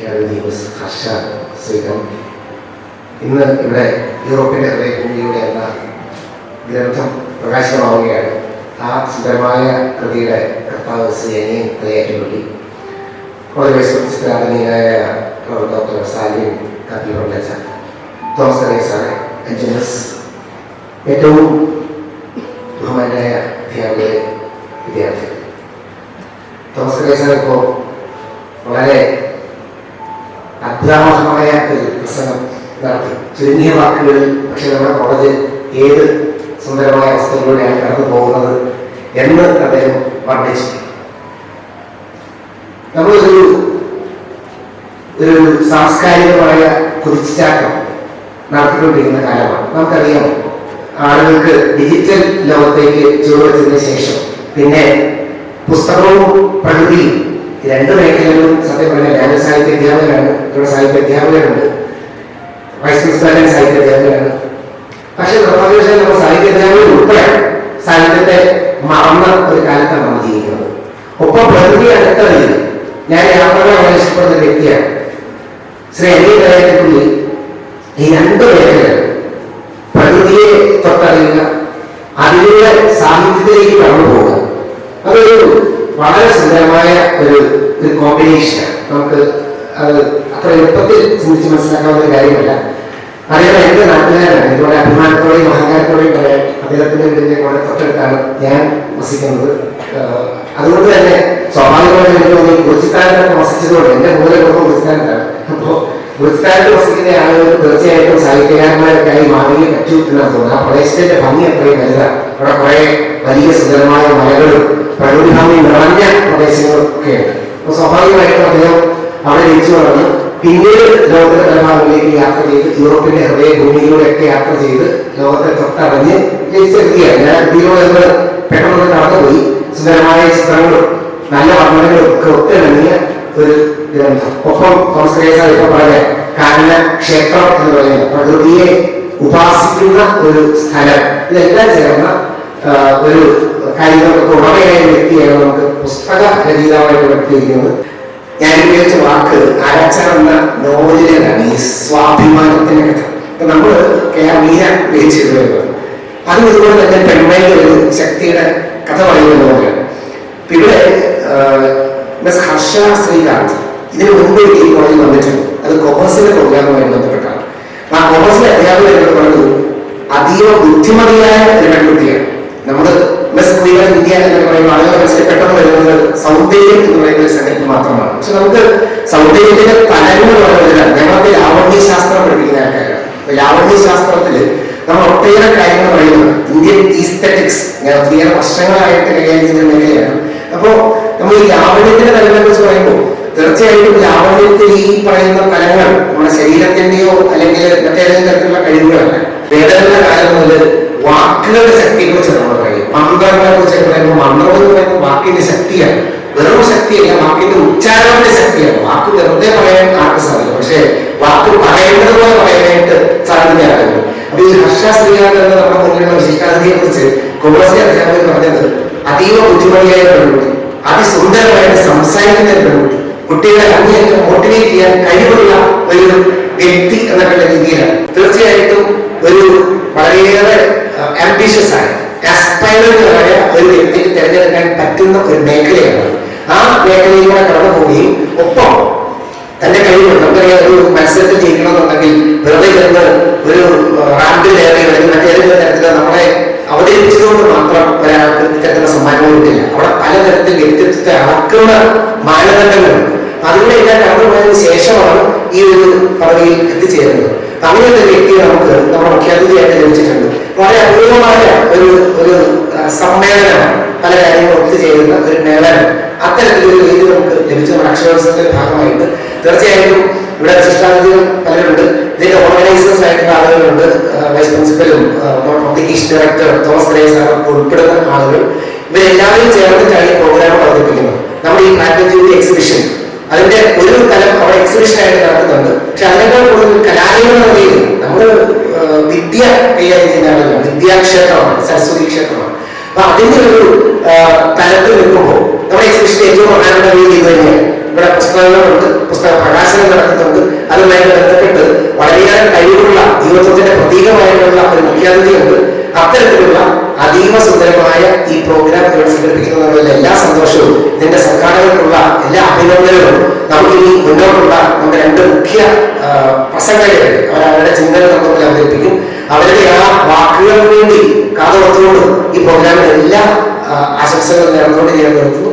മുഖ്യാതിഥി മിസ് ഹർഷ ശ്രീകാന്ത് ഇന്ന് ഇവിടെ യൂറോപ്പിന്റെ ഹൃദയഭൂമിയുടെ എന്ന ഗ്രന്ഥം പ്രകാശിതമാവുകയാണ്. ആ സുന്ദരമായ കൃതിയുടെ കർത്താവ് ശ്രീ അനിയൻ വളരെ ആദരണീയനായ ഡോക്ടർ സാലിൻ കാപ്പി തോമസ് സാറെ എൻജിനീയർസ് ഏറ്റവും അത്യാവശ്യമായ ഒരു പ്രസംഗം നടത്തി. ചുരുങ്ങിയ വാക്കുകളിൽ പക്ഷെ നമ്മുടെ കോളേജ് ഏത് സുന്ദരമായ അവസ്ഥകളിലൂടെയാണ് കടന്നു പോകുന്നത് എന്ന് അദ്ദേഹം വർണിച്ചു നമ്മളൊരു ഒരു സാംസ്കാരികമായ കുതിച്ചാട്ടം നടത്തിക്കൊണ്ടിരിക്കുന്ന കാലമാണ്. നമുക്കറിയാം ആളുകൾക്ക് ഡിജിറ്റൽ ലോകത്തേക്ക് ചുവടുവെച്ചതിന് ശേഷം പിന്നെ പുസ്തകവും പ്രകൃതിയും രണ്ട് മേഖലകളും സത്യം പറഞ്ഞാൽ ഞാൻ സാഹിത്യ അധ്യാപകനാണ് ഇവിടെ സാഹിത്യ അധ്യാപകരുണ്ട്. വൈസ് പ്രിൻസിപ്പാലിന്റെ സാഹിത്യ അധ്യാപകനാണ് പക്ഷെ നിർഭാഗ്യവശാൽ നമ്മൾ സാഹിത്യ അധ്യാപകർ ഉൾപ്പെടെ സാഹിത്യത്തെ മറന്ന ഒരു കാലത്താണ് നമ്മൾ ജീവിക്കുന്നത്. ഒപ്പം പ്രകൃതി അടുത്തറിയില്ല ഞാൻ യാത്രകളെ വളരെ ഇഷ്ടപ്പെടുന്ന ഒരു വ്യക്തിയാണ്. ശ്രീ അനിൽ കലായത്തിനുള്ളിൽ ഈ രണ്ട് മേഖലകൾ പ്രകൃതിയെ തൊട്ടറിയുക അതിലൂടെ സാഹിത്യത്തിലേക്ക് കടന്നു പോവുക അതൊരു വളരെ സുന്ദരമായ ഒരു ഒരു കോമ്പിനേഷനാണ് നമുക്ക് അത് അത്ര എളുപ്പത്തിൽ ചിന്തിച്ച് മനസ്സിലാക്കാവുന്ന ഒരു കാര്യമല്ല. അദ്ദേഹം എന്റെ നാട്ടുകാരാണ്. ഇതുപോലെ അഭിമാനത്തോടെയും അഹങ്കാരത്തോടെയും പറയാൻ അദ്ദേഹത്തിന്റെ വീടിന്റെ കൂടെ തൊട്ടടുത്താണ് ഞാൻ വസിക്കുന്നത്. അതുകൊണ്ട് തന്നെ സ്വാഭാവികമായിട്ട് എനിക്ക് തോന്നി കുറിച്ചിത്താനത്തൊക്കെ വസിച്ചതുകൊണ്ട് എന്റെ മൂലകുടുംബം കുറിച്ചിത്താനത്താണ് അപ്പോൾ കുറിച്ചിത്താനത്ത് വസിക്കുന്ന ആളുകൾ തീർച്ചയായിട്ടും സാഹിത്യകാരന്മാരൊക്കെ ആയി മാറിയേ പറ്റൂ എന്നാണ് തോന്നുന്നത്. ആ പ്രദേശത്തിന്റെ ഭംഗി അത്രയും വലുതാണ്. അവിടെ കുറെ വലിയ സുന്ദരമായ മലകളും പ്രകൃതിഭാമി നിറഞ്ഞ പ്രദേശങ്ങളും ഒക്കെ അപ്പൊ സ്വാഭാവികമായിട്ടും അദ്ദേഹം അവിടെ ജനിച്ചു വളർന്ന് പിന്നീട് ലോകത്തിന്റെ പല യാത്ര ചെയ്ത് യൂറോപ്പിന്റെ ഹൃദയഭൂമിയിലൂടെയൊക്കെ യാത്ര ചെയ്ത് ലോകത്തെ തൊട്ടറിഞ്ഞ് ജനിച്ച വ്യക്തിയാണ് ഞാൻ എന്ന് പെട്ടെന്ന് കടന്നുപോയി. സുന്ദരമായ ചിത്രങ്ങളും നല്ല വർണനകളും ഒക്കെ ഒത്തിണങ്ങിയ ഒരു ഒപ്പം തോമസ് ഇപ്പൊ പറഞ്ഞ കാരണ ക്ഷേത്രം എന്ന് പറയുന്നത് പ്രകൃതിയെ ഉപാസിക്കുന്ന ഒരു സ്ഥലം. ഇതെല്ലാം ചേർന്ന ഒരു കാര്യങ്ങൾക്ക് ഒരു വ്യക്തിയാണ് നമുക്ക് പുസ്തക രചയിതാവായിട്ട് പഠിപ്പിക്കുന്നത്. ഞാൻ ഉപയോഗിച്ച വാക്ക് അരച്ചർ എന്ന നോവലിലാണ് ഈ സ്വാഭിമാനത്തിന്റെ കഥ. നമ്മൾ കെ ആർ മീന ഉപയോഗിച്ചിരുന്നത് അതും ഇതുപോലെ തന്നെ പെൺമയുടെ ഒരു ശക്തിയുടെ കഥ പറയുന്ന നോവലാണ്. ഇവിടെ മിസ് ഹർഷ ശ്രീകാന്ത് ഇതിനു മുമ്പ് ഈ കോളേജിൽ വന്നിട്ടുണ്ട്. അത് കൊമേഴ്സിന്റെ പ്രോഗ്രാമുമായി ബന്ധപ്പെട്ടാണ്. ആ കൊമേഴ്സിലെ അധ്യാപകർ എന്നോട് പറഞ്ഞു അതീവ ബുദ്ധിമതിയായ ഒരു പെൺകുട്ടിയാണ്. മിസ് ക്വീൻ ഇന്ത്യ എന്ന് പറയുമ്പോൾ ആളുകൾ മനസ്സിൽ പെട്ടെന്ന് വരുന്നത് സൗന്ദര്യം എന്ന് പറയുന്ന ഒരു സംഗതി മാത്രമാണ്. പക്ഷെ നമുക്ക് സൗന്ദര്യത്തിന്റെ തലങ്ങൾ പറയുന്നതിനാണ് ഞങ്ങളൊക്കെ ലാവണ്യ ശാസ്ത്രം പഠിപ്പിക്കുന്ന ആൾക്കാരാണ്. അപ്പൊ ലാവണ്യ ശാസ്ത്രത്തിൽ നമ്മൾ ഒട്ടേറെ കാര്യങ്ങൾ പറയുന്നത് ഇന്ത്യൻ ഈസ്തറ്റിക്സ് ഞാൻ ഒത്തിരിയേറെ വർഷങ്ങളായിട്ട് കൈകാര്യം ചെയ്യുന്ന മേഖലയാണ്. അപ്പോ നമ്മൾ ഈ ലാവണ്യത്തിന്റെ തലങ്ങളെ കുറിച്ച് പറയുമ്പോൾ തീർച്ചയായിട്ടും ലാവണ്യത്തിൽ ഈ പറയുന്ന തലങ്ങൾ നമ്മുടെ ശരീരത്തിന്റെയോ അല്ലെങ്കിൽ മറ്റേതെങ്കിലും തരത്തിലുള്ള കഴിവുകളല്ല. വേദനയുടെ കാലം മുതൽ വാക്കുകളുടെ ശക്തിയെ കുറിച്ച് നമ്മൾ പറയും മന്ത്രങ്ങളെ കുറിച്ച് പറയുമ്പോൾ മന്ത്രം എന്ന് പറയുമ്പോൾ വാക്കിന്റെ ശക്തിയാണ്. വെറും ശക്തിയല്ല വാക്കിന്റെ ഉച്ചാരണത്തിന്റെ ശക്തിയാണ്. വാക്ക് വെറുതെ പറയാൻ ആർക്ക് സാധിക്കും പക്ഷേ വാക്ക് പറയേണ്ടത് പോലെ പറയാനായിട്ട് സാധ്യതയാകുന്നു അപ്പൊ ഈ ഹർഷ ശ്രീകാന്ത് എന്ന നമ്മുടെ മുന്നിലുള്ള വിശിഷ്ടാതിഥിയെ കുറിച്ച് കോമേഴ്സിലെ അധ്യാപകർ പറഞ്ഞത് അതീവ ബുദ്ധിമതിയായ പെൺകുട്ടി അതിസുന്ദരമായിട്ട് സംസാരിക്കുന്ന പെൺകുട്ടി കുട്ടികളെ മോട്ടിവേറ്റ് ചെയ്യാൻ കഴിവുള്ള ഒരു വ്യക്തി എന്നൊക്കെയുള്ള രീതിയിലാണ്. തീർച്ചയായിട്ടും ഒരു വളരെയേറെ ആംബിഷ്യസ് ആയ ആസ്പയറിംഗ് ആയ ഒരു വ്യക്തിക്ക് തിരഞ്ഞെടുക്കാൻ പറ്റുന്ന ഒരു മേഖലയാണ്. ആ മേഖലയിലൂടെ കടന്നു പോവുകയും ഒപ്പം തന്റെ കഴിവുണ്ട് നമുക്കറിയാം ഒരു മത്സരത്തിൽ ജയിക്കണമെന്നുണ്ടെങ്കിൽ വെറുതെ ചെന്ന് ഒരു റാങ്കിൽ കയറി അല്ലെങ്കിൽ മറ്റേതെങ്കിലും തരത്തിൽ നമ്മളെ അവതരിപ്പിച്ചതുകൊണ്ട് മാത്രം ഒരാൾക്ക് ഇത്തരത്തിലുള്ള സമ്മാനങ്ങൾ കിട്ടില്ല. അവിടെ പലതരത്തിൽ വ്യക്തിത്വത്തെ അളക്കുന്ന മാനദണ്ഡങ്ങളുണ്ട് അതിലൂടെ എല്ലാം കടന്നു പോയതിനു ശേഷമാണ് ഈ ഒരു പദവിയിൽ എത്തിച്ചേരുന്നത്. അങ്ങനെ ഒരു വ്യക്തിയെ നമുക്ക് നമ്മുടെ മുഖ്യാതിഥിയായിട്ട് ലഭിച്ചിട്ടുണ്ട്. വളരെ അപൂർവമായ ഒരു ഒരു സമ്മേളനമാണ് പല കാര്യങ്ങളും ഒത്തുചേരുന്ന ഒരു മേളനം അത്തരത്തിലൊരു വേദി നമുക്ക് ലഭിച്ച നമ്മുടെ അക്ഷരോത്സവത്തിന്റെ ഭാഗമായിട്ട്. തീർച്ചയായിട്ടും ഇവിടെ വിശിഷ്ടാതിഥികൾ പലരുണ്ട്. ഇതിന്റെ ഓർഗനൈസേഴ്സ് ആയിട്ടുള്ള ആളുകളുണ്ട്. Vice പ്രിൻസിപ്പലും publication director Thomas Grey sir ഉൾപ്പെടുന്ന ആളുകൾ. ഇവരെല്ലാവരും ചേർന്നിട്ടാണ് ഈ പ്രോഗ്രാം അവതരിപ്പിക്കുന്നത്. നമ്മുടെ ഈ പ്രാഗ്നജീവി എക്സിബിഷൻ അതിന്റെ ഒരു തലം അവിടെ എക്സിബിഷൻ ആയിട്ട് നടക്കുന്നുണ്ട്. പക്ഷെ അതിനേക്കാൾ കൂടുതൽ കലാലയങ്ങൾ നമ്മൾ വിദ്യ ക്രിയ ചെയ്യുന്നതാണ് വിദ്യാക്ഷേത്രമാണ് സരസ്വതി ക്ഷേത്രമാണ്. അപ്പൊ അതിന്റെ ഒരു തലത്തിൽ നിൽക്കുമ്പോൾ നമ്മുടെ എക്സിബിഷൻ ഏറ്റവും പ്രധാനപ്പെട്ട രീതി ഇത് തന്നെയാണ്. ഇവിടെ പുസ്തകങ്ങളുണ്ട് പുസ്തക പ്രകാശനം നടത്തുന്നുണ്ട്. അതുമായി ബന്ധപ്പെട്ട് വളരെയേറെ കഴിവുള്ള ജീവിതത്തിന്റെ പ്രതീകമായിട്ടുള്ള ഒരു മുഖ്യാതിഥിയുണ്ട്. അത്തരത്തിലുള്ള അതീവ സുന്ദരമായ ഈ പ്രോഗ്രാം ഇവിടെ സംഘടിപ്പിക്കുന്നതിനുള്ള എല്ലാ സന്തോഷവും ഇതിന്റെ സംഘാടകർക്കുള്ള എല്ലാ അഭിനന്ദനവും നമുക്ക് ഇനി മുന്നോട്ടുള്ള രണ്ട് മുഖ്യ ആ, അവർ അവരുടെ ചിന്തകൾ തത്വത്തിൽ അവതരിപ്പിക്കും. അവരുടെ ആ വാക്കുകൾക്ക് വേണ്ടി കാതോർത്തുകൊണ്ട് ഈ പ്രോഗ്രാമിന് എല്ലാ ആശംസകളും നേർന്നുകൊണ്ട് ഞാൻ നിർത്തുന്നു.